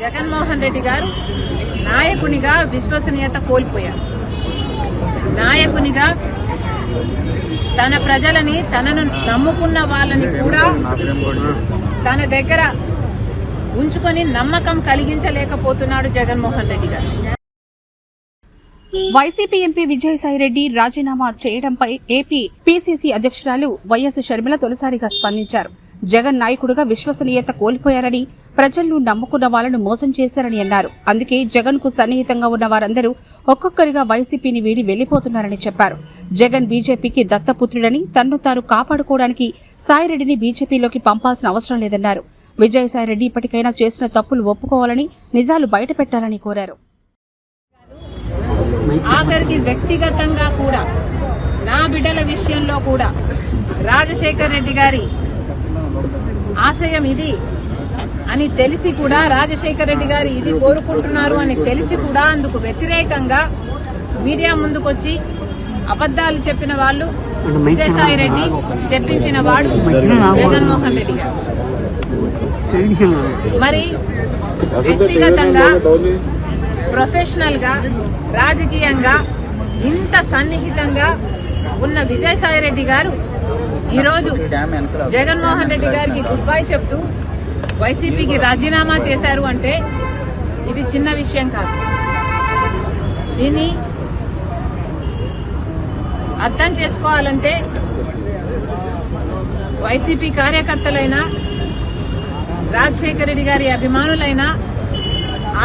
జగన్మోహన్ రెడ్డి గారు నాయకునిగా విశ్వసనీయత కోల్పోయారు. నాయకునిగా తన ప్రజలని తనను నమ్ముకున్న వాళ్ళని కూడా తన దగ్గర ఉంచుకొని నమ్మకం కలిగించలేకపోతున్నాడు జగన్మోహన్ రెడ్డి గారు. వైసీపీ ఎంపీ విజయసాయిరెడ్డి రాజీనామా చేయడంపై ఏపీ పీసీసీ అధ్యక్షురాలు వైఎస్ షర్మిల తొలిసారిగా స్పందించారు. జగన్ నాయకుడుగా విశ్వసనీయత కోల్పోయారని ప్రజలను నమ్ముకున్న వాళ్ళను మోసం చేశారని అన్నారు. అందుకే జగన్కు సన్నిహితంగా ఉన్న వారందరూ ఒక్కొక్కరిగా వైసీపీని వీడి వెళ్ళిపోతున్నారని చెప్పారు. జగన్ బీజేపీకి దత్తపుత్రుడని తన్ను తాను కాపాడుకోవడానికి సాయిరెడ్డిని బీజేపీలోకి పంపాల్సిన అవసరం లేదన్నారు. విజయసాయిరెడ్డి ఇప్పటికైనా చేసిన తప్పులు ఒప్పుకోవాలని నిజాలు బయటపెట్టాలని కోరారు. ఆఖరికి వ్యక్తిగతంగా కూడా నా బిడ్డల విషయంలో కూడా రాజశేఖర్ రెడ్డి గారి ఆశయం ఇది అని తెలిసి కూడా రాజశేఖర్ రెడ్డి గారు ఇది కోరుకుంటున్నారు అని తెలిసి కూడా అందుకు వ్యతిరేకంగా మీడియా ముందుకొచ్చి అబద్దాలు చెప్పిన వాళ్ళు విజయసాయి రెడ్డి చెప్పించిన వాడు జగన్మోహన్ రెడ్డి గారు. మరి వ్యక్తిగతంగా ప్రొఫెషనల్గా రాజకీయంగా ఇంత సన్నిహితంగా ఉన్న విజయసాయి రెడ్డి గారు ఈరోజు జగన్మోహన్ రెడ్డి గారికి గుడ్ బై చెప్తూ వైసీపీకి రాజీనామా చేశారు అంటే ఇది చిన్న విషయం కాదు. దీన్ని అర్థం చేసుకోవాలంటే వైసీపీ కార్యకర్తలైనా రాజశేఖర రెడ్డి గారి అభిమానులైనా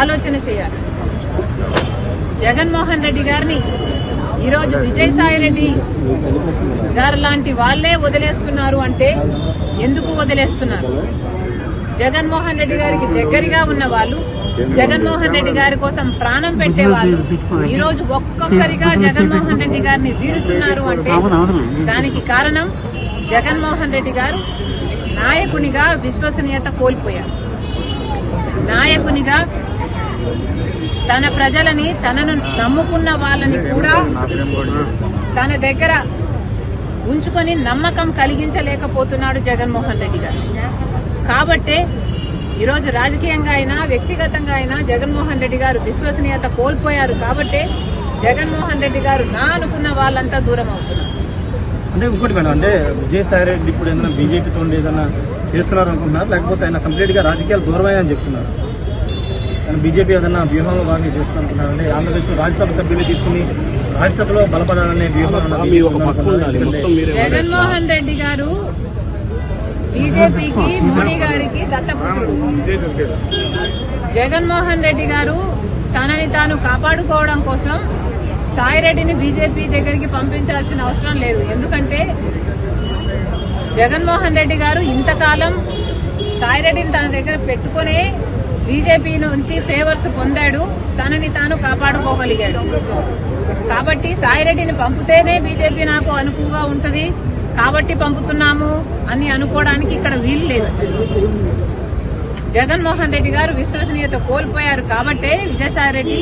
ఆలోచన చేయాలి. జగన్మోహన్ రెడ్డి గారిని ఈరోజు విజయసాయి రెడ్డి గారు లాంటి వాళ్ళే వదిలేస్తున్నారు అంటే ఎందుకు వదిలేస్తున్నారు? జగన్మోహన్ రెడ్డి గారికి దగ్గరగా ఉన్న వాళ్ళు జగన్మోహన్ రెడ్డి గారి కోసం ప్రాణం పెట్టే వాళ్ళు ఈ రోజు ఒక్కొక్కరిగా జగన్మోహన్ రెడ్డి గారిని వీడుతున్నారు అంటే దానికి కారణం జగన్మోహన్ రెడ్డి గారు నాయకునిగా విశ్వసనీయత కోల్పోయారు. నాయకునిగా తన ప్రజలని తనను నమ్ముకున్న వాళ్ళని కూడా తన దగ్గర ఉంచుకొని నమ్మకం కలిగించలేకపోతున్నాడు జగన్మోహన్ రెడ్డి గారు. కాబట్టే ఈరోజు రాజకీయంగా అయినా వ్యక్తిగతంగా అయినా జగన్మోహన్ రెడ్డి గారు విశ్వసనీయత కోల్పోయారు. కాబట్టే జగన్మోహన్ రెడ్డి గారు నా అనుకున్న వాళ్ళంతా దూరం అవుతున్నారు. అంటే ఇంకోటి మేడం అంటే విజయసాయి రెడ్డి ఇప్పుడు ఏదైనా బీజేపీతో ఏదైనా చేస్తున్నారు అనుకుంటున్నారు? లేకపోతే ఆయన కంప్లీట్గా రాజకీయాలు రాజకీయాలు అని చెప్తున్నారు. బీజేపీ ఏదైనా వ్యూహంలో భాగంగా చేస్తున్నారు అనుకుంటున్నారు అంటే ఆంధ్రప్రదేశ్ రాజ్యసభ సభ్యులు తీసుకుని రాజ్యసభలో బలపడాలనే వ్యూహం జగన్మోహన్ రెడ్డి గారు బీజేపీకి మోడీ గారికి దత్తపుత్రుడు. జగన్మోహన్ రెడ్డి గారు తనని తాను కాపాడుకోవడం కోసం సాయిరెడ్డిని బీజేపీ దగ్గరికి పంపించాల్సిన అవసరం లేదు. ఎందుకంటే జగన్మోహన్ రెడ్డి గారు ఇంతకాలం సాయిరెడ్డిని తన దగ్గర పెట్టుకునే బీజేపీ నుంచి ఫేవర్స్ పొందాడు తనని తాను కాపాడుకోగలిగాడు. కాబట్టి సాయిరెడ్డిని పంపితేనే బీజేపీ నాకు అనుకువగా ఉంటుంది. కాబట్టి పంపుతున్నాము అని అనుకోవడానికి ఇక్కడ వీలు లేదు. జగన్మోహన్ రెడ్డి గారు విశ్వసనీయత కోల్పోయారు కాబట్టే విజయసాయి రెడ్డి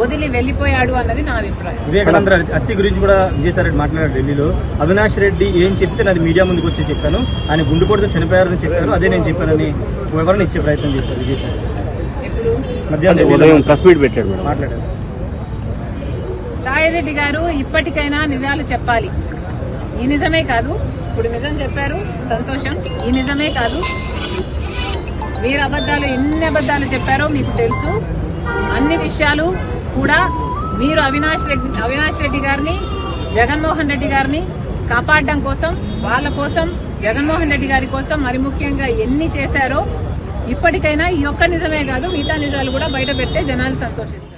వదిలి వెళ్ళిపోయాడు అన్నది నా అభిప్రాయం. వివేకానంద అత్తి గురించి కూడా విజయసాయి మాట్లాడారు ఢిల్లీలో. అవినాష్ రెడ్డి ఏం చెప్తే నాది మీడియా ముందుకు వచ్చి చెప్పాను. ఆయన గుండెపోటుతో చనిపోయారని చెప్పారు. అదే నేను చెప్పానని వివరణ ఇచ్చే ప్రయత్నం చేశారు విజయసాయి. ఇప్పుడు మధ్యాహ్నం ఉదయం ఢిల్లీలో ప్రెస్ మీట్ పెట్టాడు మేడం. మాట్లాడారు. సాయిరెడ్డి గారు ఇప్పటికైనా నిజాలు చెప్పాలి. ఈ నిజమే కాదు. ఇప్పుడు నిజం చెప్పారు. సంతోషం. ఈ నిజమే కాదు. మీరు అబద్ధాలు ఎన్ని అబద్ధాలు చెప్పారో మీకు తెలుసు. అన్ని విషయాలు కూడా మీరు అవినాష్ రెడ్డి అవినాష్ రెడ్డి గారిని జగన్మోహన్ రెడ్డి గారిని కాపాడడం కోసం వాళ్ళ కోసం జగన్మోహన్ రెడ్డి గారి కోసం మరి ముఖ్యంగా ఎన్ని చేశారో ఇప్పటికైనా ఈ ఒక్క నిజమే కాదు మిగతా నిజాలు కూడా బయట పెడితే జనాలు సంతోషిస్తారు.